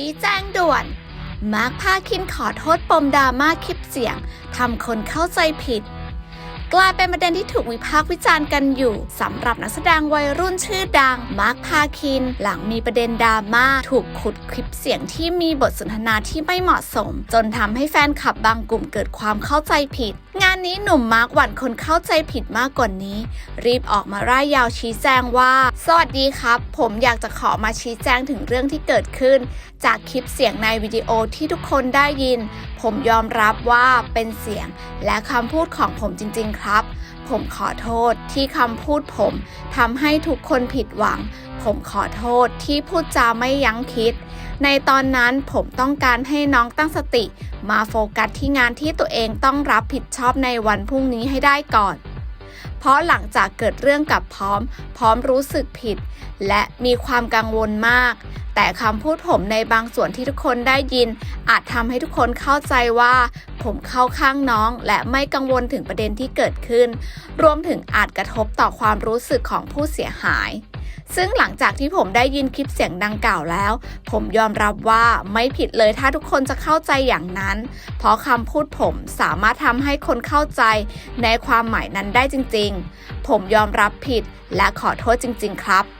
ชี้แจงด่วน มาร์คพาคินขอโทษปมดราม่าคลิปเสียงทำคนเข้าใจผิด กลายเป็นประเด็นที่ถูกวิพากษ์วิจารณ์กันอยู่สำหรับนักแสดงวัยรุ่นชื่อดัง มาร์คพาคิน หลังมีประเด็นดราม่าถูกขุดคลิปเสียงที่มีบทสนทนาที่ไม่เหมาะสม จนทำให้แฟนคลับบางกลุ่มเกิดความเข้าใจผิดงานนี้หนุ่มมาร์คหวั่นคนเข้าใจผิดมากกว่านี้ รีบออกมาร่ายยาวชี้แจงว่า สวัสดีครับ ผมอยากจะขอมาชี้แจงถึงเรื่องที่เกิดขึ้น จากคลิปเสียงในวิดีโอที่ทุกคนได้ยิน ผมยอมรับว่าเป็นเสียงและคำพูดของผมจริง ๆ ครับ ผมขอโทษที่คำพูดผมทำให้ทุกคนผิดหวัง ผมขอโทษที่พูดจาไม่ยั้งคิด ในตอนนั้นผมต้องการให้น้องตั้งสติ มาโฟกัสที่งานที่ตัวเองต้องรับผิดชอบในวันพรุ่งนี้ให้ได้ก่อนเพราะหลังจากเกิดเรื่องกับพร้อม พร้อมรู้สึกผิด และมีความกังวลมาก แต่คำพูดผมในบางส่วนที่ทุกคนได้ยิน อาจทำให้ทุกคนเข้าใจว่าผมเข้าข้างน้อง และไม่กังวลถึงประเด็นที่เกิดขึ้น รวมถึงอาจกระทบต่อความรู้สึกของผู้เสียหาย ซึ่งหลังจากที่ผมได้ยินคลิปเสียงดังกล่าวแล้ว ผมยอมรับว่าไม่ผิดเลยถ้าทุกคนจะเข้าใจอย่างนั้น เพราะคำพูดผมสามารถทำให้คนเข้าใจในความหมายนั้นได้จริง ๆ ผมยอมรับผิดและขอโทษจริง ๆ ครับ